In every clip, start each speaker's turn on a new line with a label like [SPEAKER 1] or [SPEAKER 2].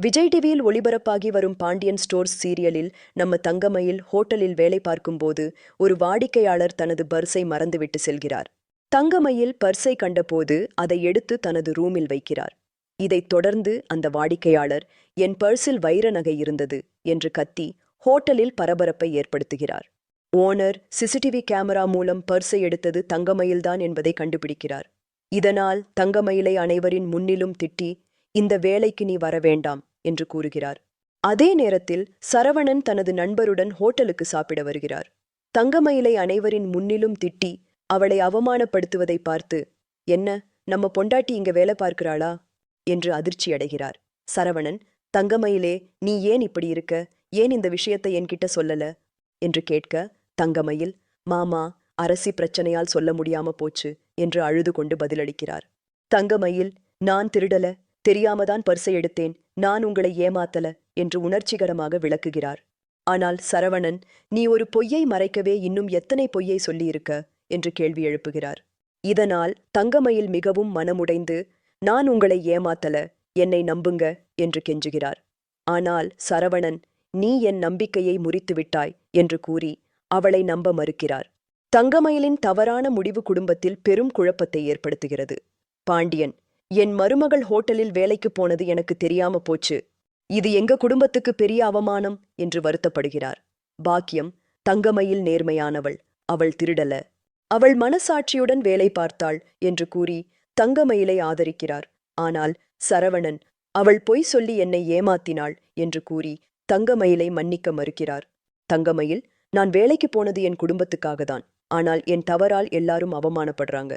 [SPEAKER 1] விஜய் டிவியில் ஒளிபரப்பாகி வரும் பாண்டியன் ஸ்டோர்ஸ் சீரியலில் நம்ம தங்கமயில் ஹோட்டலில் வேலை பார்க்கும்போது ஒரு வாடிக்கையாளர் தனது பர்ஸை மறந்துவிட்டு செல்கிறார். தங்கமயில் பர்ஸை கண்டபோது அதை எடுத்து தனது ரூமில் வைக்கிறார். இதைத் தொடர்ந்து அந்த வாடிக்கையாளர் என் பர்ஸில் வைர நகை இருந்தது என்று கத்தி ஹோட்டலில் பரபரப்பை ஏற்படுத்துகிறார். ஓனர் சிசிடிவி கேமரா மூலம் பர்ஸை எடுத்தது தங்கமயில்தான் என்பதை கண்டுபிடிக்கிறார். இதனால் தங்கமயிலை அனைவரின் முன்னிலும் திட்டி இந்த வேலைக்கு நீ வர வேண்டாம். என்று கூறுகிறார். அதே நேரத்தில் சரவணன் தனது நண்பருடன் ஹோட்டலுக்கு சாப்பிட வருகிறார். தங்கமயிலை அனைவரின் முன்னிலும் திட்டி அவளை அவமானப்படுத்துவதை பார்த்து என்ன நம்ம பொண்டாட்டி இங்க வேலை பார்க்கிறாளா? என்று அதிர்ச்சி அடைகிறார். சரவணன் தங்கமயிலே நீ ஏன் இப்படி இருக்க? ஏன் இந்த விஷயத்தை என்கிட்ட சொல்லல? என்று கேட்க தங்கமயில் மாமா அரசி பிரச்சனையால் சொல்ல முடியாம போச்சு என்று அழுது கொண்டு பதிலளிக்கிறார். தங்கமயில் நான் திருடல தெரியாமதான் பர்சை எடுத்தேன். நான் உங்களை ஏமாத்தல என்று உணர்ச்சிகரமாக விளக்குகிறார். ஆனால் சரவணன் நீ ஒரு பொய்யை மறைக்கவே இன்னும் எத்தனை பொய்யை சொல்லியிருக்க? என்று கேள்வி எழுப்புகிறார். இதனால் தங்கமயில் மிகவும் மனமுடைந்து நான் உங்களை ஏமாத்தல என்னை நம்புங்க என்று கெஞ்சுகிறார். ஆனால் சரவணன் நீ என் நம்பிக்கையை முறித்து விட்டாய் என்று கூறி அவளை நம்ப மறுக்கிறார். தங்கமயிலின் தவறான முடிவு குடும்பத்தில் பெரும் குழப்பத்தை ஏற்படுத்துகிறது. பாண்டியன் என் மருமகள் ஹோட்டலில் வேலைக்கு போனது எனக்கு தெரியாம போச்சு. இது எங்க குடும்பத்துக்கு பெரிய அவமானம் என்று வருத்தப்படுகிறார். பாக்கியம் தங்கமையில் நேர்மையானவள். அவள் திருடல. அவள் மனசாட்சியுடன் வேலை பார்த்தாள் என்று கூறி தங்கமயிலை ஆதரிக்கிறார். ஆனால் சரவணன் அவள் பொய் சொல்லி என்னை ஏமாத்தினாள் என்று கூறி தங்கமயிலை மன்னிக்க மறுக்கிறார். தங்கமயில் நான் வேலைக்கு போனது என் குடும்பத்துக்காக தான் ஆனால் என் தவறால் எல்லாரும் அவமானப்படுறாங்க.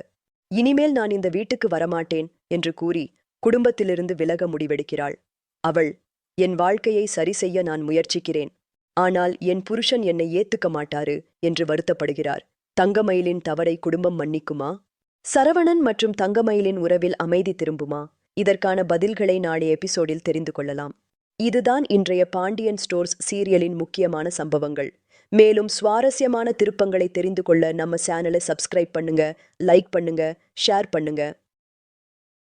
[SPEAKER 1] இனிமேல் நான் இந்த வீட்டுக்கு வரமாட்டேன் என்று கூறி குடும்பத்திலிருந்து விலக முடிவெடுக்கிறாள். அவள் என் வாழ்க்கையை சரி செய்ய நான் முயற்சிக்கிறேன். ஆனால் என் புருஷன் என்னை ஏத்துக்க மாட்டாரு என்று வருத்தப்படுகிறார். தங்கமயிலின் தவறை குடும்பம் மன்னிக்குமா? சரவணன் மற்றும் தங்கமயிலின் உறவில் அமைதி திரும்புமா? இதற்கான பதில்களை நாளைய எபிசோடில் தெரிந்து கொள்ளலாம். இதுதான் இன்றைய பாண்டியன் ஸ்டோர்ஸ் சீரியலின் முக்கியமான சம்பவங்கள். மேலும் சுவாரஸ்யமான திருப்பங்களை தெரிந்து கொள்ள நம்ம சேனலை சப்ஸ்கிரைப் பண்ணுங்க லைக் பண்ணுங்க ஷேர் பண்ணுங்க.